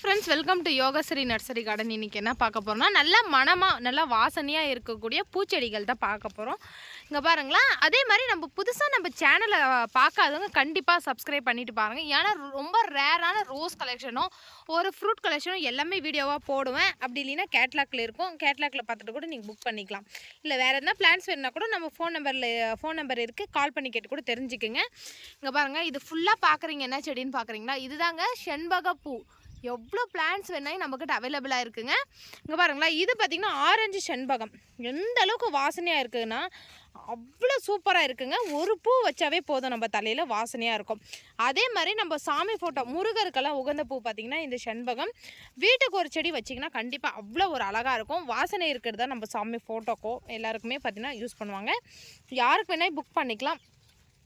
Friends welcome to Yogashri nursery garden இன்னைக்கு என்ன பார்க்க போகிறோம்னா நல்லா மனமாக நல்லா வாசனையாக இருக்கக்கூடிய பூச்செடிகள் தான் பார்க்க போகிறோம் இங்கே பாருங்களேன் அதே மாதிரி நம்ம புதுசாக நம்ம சேனலை பார்க்காதவங்க கண்டிப்பாக சப்ஸ்கிரைப் பண்ணிட்டு பாருங்கள் ஏன்னா ரொம்ப ரேரான ரோஸ் கலெக்ஷனும் ஒரு ஃப்ரூட் கலெக்ஷனும் எல்லாமே வீடியோவாக போடுவேன். அப்படி இல்லைன்னா கேட்லாக்ல இருக்கும். கேட்லாக்ல பார்த்துட்டு கூட நீங்கள் புக் பண்ணிக்கலாம். இல்லை வேறு எதனா பிளான்ஸ் வேணுன்னா கூட நம்ம ஃபோன் நம்பரில் ஃபோன் நம்பர் இருக்குது கால் பண்ணி கேட்டு கூட தெரிஞ்சுக்குங்க. இங்கே பாருங்கள் இது ஃபுல்லாக பார்க்குறீங்க என்ன செடின்னு பார்க்குறீங்களா இதுதாங்க செண்பக பூ எவ்வளோ பிளான்ஸ் வேணாலும் நம்மக்கிட்ட அவைலபிளாக இருக்குங்க. இங்கே பாருங்களேன் இது பார்த்திங்கன்னா ஆரஞ்சு செண்பகம். எந்த அளவுக்கு வாசனையாக இருக்குதுன்னா அவ்வளோ சூப்பராக இருக்குங்க. ஒரு பூ வச்சாவே போதும் நம்ம தலையில் வாசனையாக இருக்கும். அதே மாதிரி நம்ம சாமி ஃபோட்டோ முருகருக்கெல்லாம் உகந்த பூ பார்த்திங்கன்னா இந்த செண்பகம். வீட்டுக்கு ஒரு செடி வச்சிங்கன்னா கண்டிப்பாக அவ்வளோ ஒரு அழகாக இருக்கும். வாசனை இருக்கிறது தான் நம்ம சாமி ஃபோட்டோக்கோ எல்லாருக்குமே பார்த்திங்கன்னா யூஸ் பண்ணுவாங்க. யாருக்கு வேணால் புக் பண்ணிக்கலாம்.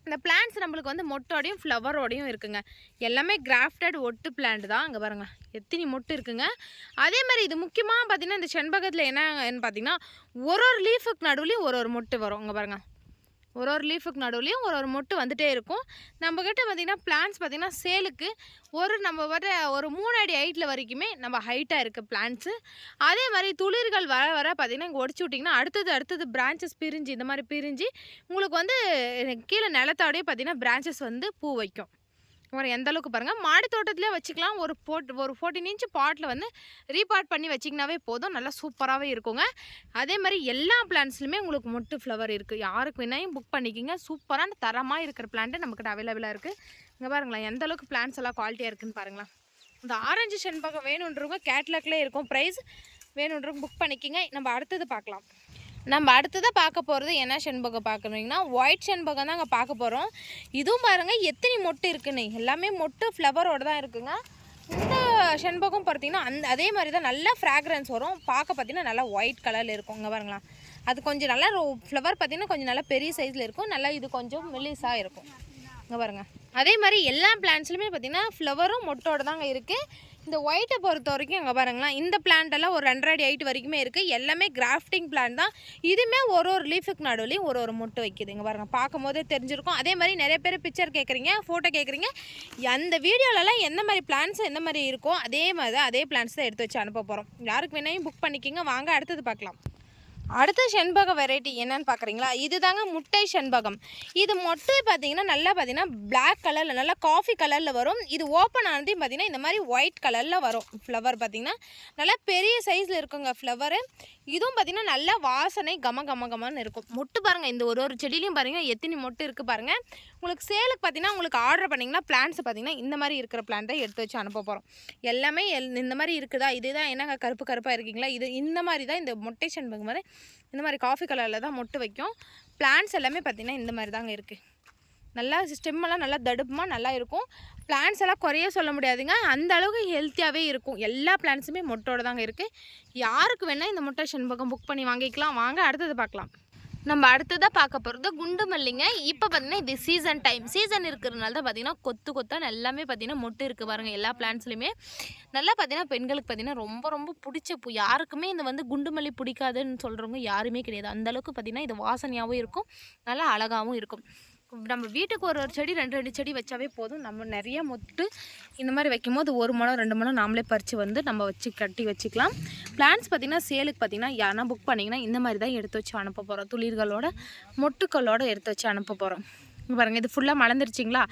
இந்த பிளான்ட்ஸ் நம்மளுக்கு வந்து மொட்டோடையும் ஃப்ளவரோடையும் இருக்குங்க. எல்லாமே கிராஃப்டட் ஒட்டு பிளான்ட் தான். அங்கே பாருங்க எத்தனி மொட்டு இருக்குங்க. அதே மாதிரி இது முக்கியமாக பார்த்தீங்கன்னா இந்த செண்பகத்தில் என்னன்னு பார்த்தீங்கன்னா ஒரு ஒரு லீஃபுக்கு நடுவுலையும் ஒரு ஒரு மொட்டு வரும். அங்கே பாருங்கள் ஒரு ஒரு லீஃபுக்கு நடுவுலையும் ஒரு ஒரு மொட்டு வந்துட்டே இருக்கும். நம்மக்கிட்ட பார்த்திங்கன்னா பிளான்ஸ் பார்த்திங்கன்னா சேலுக்கு ஒரு நம்ம வர ஒரு மூணு அடி ஹைட்டில் வரைக்குமே நம்ம ஹைட்டாக இருக்குது பிளான்ஸு அதே மாதிரி துளிர்கள் வர வர பார்த்திங்கன்னா இங்கே உடச்சி விட்டிங்கன்னா அடுத்தது அடுத்தது பிரான்ச்சஸ் பிரிஞ்சு இந்த மாதிரி பிரிஞ்சு உங்களுக்கு வந்து கீழே நிலத்தோடய பார்த்திங்கன்னா பிரான்ச்சஸ் வந்து பூ வைக்கும். ஒரு எந்த அளவுக்கு பாருங்கள் மாடி தோட்டத்திலே வச்சுக்கலாம். ஒரு போட் ஒரு ஃபோர்டீன் இன்ச் பாட்டில் வந்து ரீபாட் பண்ணி வச்சிங்கனாவே போதும். நல்லா சூப்பராகவே இருக்குங்க. அதே மாதிரி எல்லா பிளான்ட்ஸ்லையுமே உங்களுக்கு மொட்டு ஃப்ளவர் இருக்குது யாருக்கு வேணாலும் புக் பண்ணிக்கிங்க. சூப்பரான தரமாக இருக்கிற பிளான்ட்டு நம்மக்கிட்ட அவைலபிளாக இருக்குது இங்கே பாருங்களேன் எந்த அளவுக்கு பிளான்ஸ் எல்லாம் குவாலிட்டியாக இருக்குன்னு பாருங்களேன். இந்த ஆரஞ்சு செண்பகம் வேணுன்றவங்க கேட்லாக்லேயே இருக்கும். ப்ரைஸ் வேணுன்றவங்க புக் பண்ணிக்கிங்க. நம்ம அடுத்தது பார்க்கலாம். நம்ம அடுத்ததாக பார்க்க போகிறது என்ன செண்பகம் பார்க்கணுங்கன்னா ஒயிட் செண்பகம் தான் அங்கே பார்க்க போகிறோம் இதுவும் பாருங்கள் எத்தனை மொட்டு இருக்குன்னு. எல்லாமே மொட்டு ஃப்ளவரோட தான் இருக்குங்க. இந்த செண்பகம் பார்த்தீங்கன்னா அந்த அதே மாதிரி தான் நல்லா ஃப்ராக்ரன்ஸ் வரும். பார்க்க பார்த்தீங்கன்னா நல்லா ஒயிட் கலரில் இருக்கும். இங்கே பாருங்களா. அது கொஞ்சம் நல்லா ஃப்ளவர் பார்த்தீங்கன்னா கொஞ்சம் நல்லா பெரிய சைஸில் இருக்கும். நல்லா இது கொஞ்சம் மெலிஸாக இருக்கும். இங்கே பாருங்கள் அதே மாதிரி எல்லா பிளான்ட்ஸ்லையுமே பார்த்தீங்கன்னா ஃப்ளவரும் மொட்டோடு தாங்க இருக்குது இந்த ஒயிட்டை பொறுத்த வரைக்கும் அங்கே பாருங்களேன் இந்த பிளான்ட் எல்லாம் ஒரு ரெண்டரை அடி ஹைட் வரைக்குமே இருக்குது எல்லாமே கிராஃப்டிங் பிளான் தான். இதுவுமே ஒரு ஒரு லீஃபுக்கு நடுவுலையும் ஒரு ஒரு முட்டை வைக்குது. இங்கே பாருங்கள் பார்க்கும் போதே தெரிஞ்சிருக்கும். அதே மாதிரி நிறைய பேர் பிக்சர் கேட்குறீங்க ஃபோட்டோ கேட்குறீங்க அந்த வீடியோலலாம் எந்த மாதிரி பிளான்ஸ் எந்த மாதிரி இருக்கோ அதே மாதிரி தான் அதே பிளான்ஸ் தான் எடுத்து வச்சு அனுப்ப போகிறோம் யாருக்கு வேணாலும் புக் பண்ணிக்கிங்க. வாங்க அடுத்தது பார்க்கலாம். அடுத்த செண்பக வெரைட்டி என்னன்னு பார்க்குறீங்களா? இது தாங்க முட்டை செண்பகம். இது மொட்டை பார்த்தீங்கன்னா நல்லா பார்த்தீங்கன்னா பிளாக் கலரில் நல்லா காஃபி கலரில் வரும். இது ஓப்பன் ஆனதையும் பார்த்தீங்கன்னா இந்த மாதிரி ஒயிட் கலரில் வரும். ஃப்ளவர் பார்த்தீங்கன்னா நல்லா பெரிய சைஸில் இருக்குங்க ஃப்ளவரு இதுவும் பார்த்தீங்கன்னா நல்ல வாசனை கம கம கமன்னு இருக்கும். மொட்டு பாருங்கள் இந்த ஒரு ஒரு செடியிலையும் பாருங்கள் எத்தனை மொட்டு இருக்குது பாருங்கள் உங்களுக்கு சேலுக்கு பார்த்தீங்கன்னா உங்களுக்கு ஆர்டர் பண்ணிங்கன்னா பிளான்ஸ் பார்த்தீங்கன்னா இந்த மாதிரி இருக்கிற பிளான்ட்டை எடுத்து வச்சு அனுப்ப போகிறோம் எல்லாமே எல் இந்த மாதிரி இருக்குதா? இதுதான் என்னங்க கருப்பு கருப்பாக இருக்கீங்களா? இது இந்த மாதிரி தான் இந்த மொட்டை செண்பகம் மாதிரி இந்த மாதிரி காஃபி கலரில் தான் மொட்டு வைக்கும். பிளான்ஸ் எல்லாமே பார்த்திங்கன்னா இந்த மாதிரி தாங்க இருக்குது நல்லா ஸ்டெம்மெல்லாம் நல்லா தடுப்புமாக நல்லா இருக்கும். பிளான்ஸ் எல்லாம் குறைய சொல்ல முடியாதுங்க. அந்த அளவுக்கு ஹெல்த்தியாகவே இருக்கும். எல்லா பிளான்ஸுமே மொட்டோட தாங்க இருக்குது யாருக்கு வேணால் இந்த மொட்டை செண்பகம் புக் பண்ணி வாங்கிக்கலாம். வாங்க அடுத்தது பார்க்கலாம். நம்ம அடுத்ததாக பார்க்க போகிறது குண்டு மல்லிங்க இப்போ பார்த்தீங்கன்னா இது சீசன் டைம் சீசன் இருக்கிறதுனால தான் பார்த்தீங்கன்னா கொத்து கொத்தான் எல்லாமே பார்த்தீங்கன்னா மொட்டு இருக்குது பாருங்கள் எல்லா பிளான்ஸ்லையுமே நல்லா பார்த்தீங்கன்னா பெண்களுக்கு பார்த்தீங்கன்னா ரொம்ப ரொம்ப பிடிச்ச பூ. யாருக்குமே இந்த வந்து குண்டு மல்லி பிடிக்காதுன்னு சொல்கிறவங்க யாருமே கிடையாது. அந்த அளவுக்கு பார்த்தீங்கன்னா இது வாசனையாகவும் இருக்கும். நல்லா அழகாகவும் இருக்கும். நம்ம வீட்டுக்கு ஒரு ஒரு செடி ரெண்டு ரெண்டு செடி வச்சாவே போதும். நம்ம நிறைய மொட்டு இந்த மாதிரி வைக்கும்போது ஒரு மணம் ரெண்டு மணம் நாமளே பறித்து வந்து நம்ம வச்சு கட்டி வச்சுக்கலாம். பிளான்ஸ் பார்த்திங்கன்னா சேலுக்கு பார்த்திங்கன்னா யாருன்னா புக் பண்ணிங்கன்னா இந்த மாதிரி தான் எடுத்து வச்சு அனுப்ப போகிறோம் துளிர்களோட மொட்டுக்களோடு எடுத்து வச்சு அனுப்ப போகிறோம் பாருங்கள் இது ஃபுல்லாக மலர்ந்துருச்சிங்களா?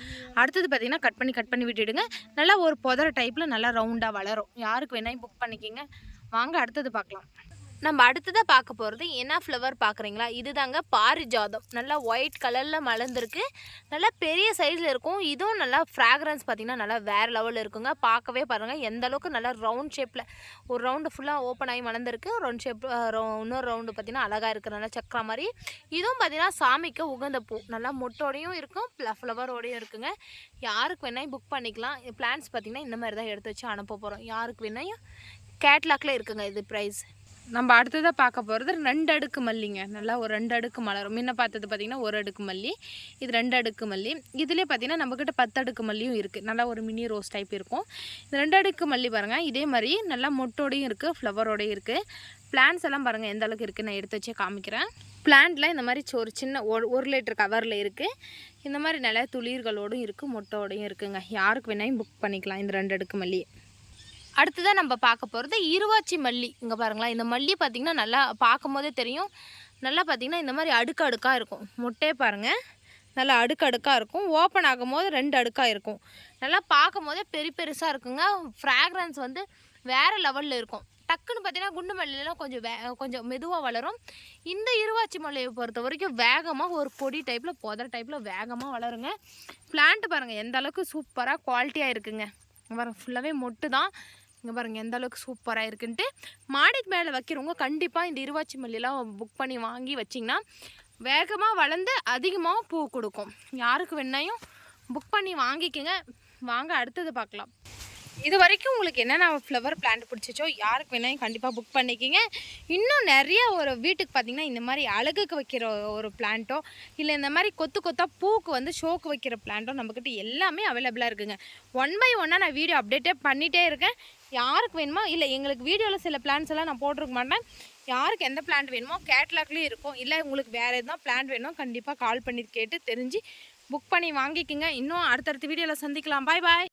அடுத்தது பார்த்தீங்கன்னா கட் பண்ணி கட் பண்ணி விட்டுடுங்க. நல்லா ஒரு புதர டைப்பில் நல்லா ரவுண்டாக வளரும். யாருக்கு வேணாலும் புக் பண்ணிக்கிங்க. வாங்க அடுத்தது பார்க்கலாம். நம்ம அடுத்ததாக பார்க்க போகிறது என்ன ஃப்ளவர் பார்க்குறீங்களா? இதுதாங்க பாரிஜாதம். நல்லா ஒயிட் கலரில் மலர்ந்துருக்கு. நல்லா பெரிய சைஸில் இருக்கும். இதுவும் நல்லா ஃப்ராக்ரன்ஸ் பார்த்திங்கன்னா நல்லா வேறு லெவலில் இருக்குங்க. பார்க்கவே பாருங்கள் எந்த அளவுக்கு நல்லா ரவுண்ட் ஷேப்பில் ஒரு ரவுண்டு ஃபுல்லாக ஓப்பன் ஆகி மலர்ந்துருக்கு. ரவுண்ட் ஷேப் இன்னொரு ரவுண்டு பார்த்திங்கன்னா அழகாக இருக்குது நல்லா சக்கரா மாதிரி. இதுவும் பார்த்திங்கன்னா சாமிக்கு உகந்த பூ. நல்லா மொட்டோடையும் இருக்கும். ஃப்ளவரோடையும் இருக்குங்க. யாருக்கு வேணாலும் புக் பண்ணிக்கலாம். பிளான்ஸ் பார்த்திங்கன்னா இந்த மாதிரி தான் எடுத்து வச்சு அனுப்ப போகிறோம் யாருக்கு வேணாலும் கேட்லாக்ல இருக்குங்க இது ப்ரைஸ் நம்ம அடுத்ததாக பார்க்க போகிறது ரெண்டு அடுக்கு மல்லிங்க. நல்லா ஒரு ரெண்டு அடுக்கு மலரும். முன்ன பார்த்தது பார்த்திங்கன்னா ஒரு அடுக்கு மல்லி இது ரெண்டு அடுக்கு மல்லி. இதுலேயே பார்த்திங்கன்னா நம்மக்கிட்ட பத்து அடுக்கு மல்லியும் இருக்குது நல்லா ஒரு மினி ரோஸ் டைப் இருக்கும். இந்த ரெண்டு அடுக்கு மல்லி பாருங்கள் இதே மாதிரி நல்லா மொட்டோடையும் இருக்குது ஃப்ளவரோடையும் இருக்குது பிளான்ஸ் எல்லாம் பாருங்கள் எந்த அளவுக்கு இருக்குது நான் எடுத்து வச்சே காமிக்கிறேன். பிளான்ட்லாம் இந்த மாதிரி ஒரு சின்ன ஒரு ஒரு லிட்டர் கவரில் இருக்குது இந்த மாதிரி நிறைய துளிர்களோடும் இருக்குது மொட்டோடையும் இருக்குதுங்க யாருக்கு வேணாலும் புக் பண்ணிக்கலாம் இந்த ரெண்டு அடுக்கு மல்லி. அடுத்ததாக நம்ம பார்க்க போகிறது இருவாச்சி மல்லி. இங்கே பாருங்களேன் இந்த மல்லி பார்த்திங்கன்னா நல்லா பார்க்கும் போதே தெரியும். நல்லா பார்த்திங்கன்னா இந்த மாதிரி அடுக்கு அடுக்காக இருக்கும். மொட்டையே பாருங்கள் நல்லா அடுக்கு அடுக்காக இருக்கும். ஓப்பன் ஆகும்போது ரெண்டு அடுக்காக இருக்கும். நல்லா பார்க்கும் போதே பெரிய பெருசாக இருக்குங்க. ஃப்ராக்ரன்ஸ் வந்து வேறு லெவலில் இருக்கும். டக்குன்னு பார்த்தீங்கன்னா குண்டு மல்லிலாம் கொஞ்சம் வே கொஞ்சம் மெதுவாக வளரும். இந்த இருவாச்சி மல்லியை பொறுத்த வரைக்கும் வேகமாக ஒரு கொடி டைப்பில் புதர் டைப்பில் வேகமாக வளருங்க. பிளான்ட் பாருங்கள் எந்த அளவுக்கு சூப்பராக குவாலிட்டியாக இருக்குங்க. இங்க ஃபுல்லாகவே மொட்டு தான் இங்கே பாருங்கள் எந்த அளவுக்கு சூப்பராக இருக்குன்ட்டு மாடிக்கு மேலே வைக்கிறவங்க கண்டிப்பாக இந்த இருவாச்சி மல்லிலாம் புக் பண்ணி வாங்கி வச்சிங்கன்னா வேகமாக வளர்ந்து அதிகமாக பூ கொடுக்கும். யாருக்கு வேணாயும் புக் பண்ணி வாங்கிக்கோங்க. வாங்க அடுத்தது பார்க்கலாம். இது வரைக்கும் உங்களுக்கு என்னென்ன ஃப்ளவர் பிளான்ட் பிடிச்சிச்சோ யாருக்கு வேணாலும் கண்டிப்பாக புக் பண்ணிக்கிங்க. இன்னும் நிறைய ஒரு வீட்டுக்கு பார்த்தீங்கன்னா இந்த மாதிரி அழகுக்கு வைக்கிற ஒரு பிளான்ட்டோ இல்லை இந்த மாதிரி கொத்து கொத்தாக பூக்கு வந்து ஷோக்கு வைக்கிற பிளான்ட்டோ நம்மக்கிட்ட எல்லாமே அவைலபிளாக இருக்குதுங்க ஒன் பை ஒன்னாக நான் வீடியோ அப்டேட்டே பண்ணிகிட்டே இருக்கேன். யாருக்கு வேணுமோ? இல்லை எங்களுக்கு வீடியோவில் சில பிளான்ஸ் எல்லாம் நான் போட்டிருக்க மாட்டேன். யாருக்கு எந்த பிளான்ட் வேணுமோ கேட்லாக்லேயும் இருக்கும். இல்லை உங்களுக்கு வேறு எதுனா பிளான்ட் வேணுமோ கண்டிப்பாக கால் பண்ணி கேட்டு தெரிஞ்சு புக் பண்ணி வாங்கிக்கோங்க. இன்னும் அடுத்தடுத்த வீடியோவில் சந்திக்கலாம். பாய் பாய்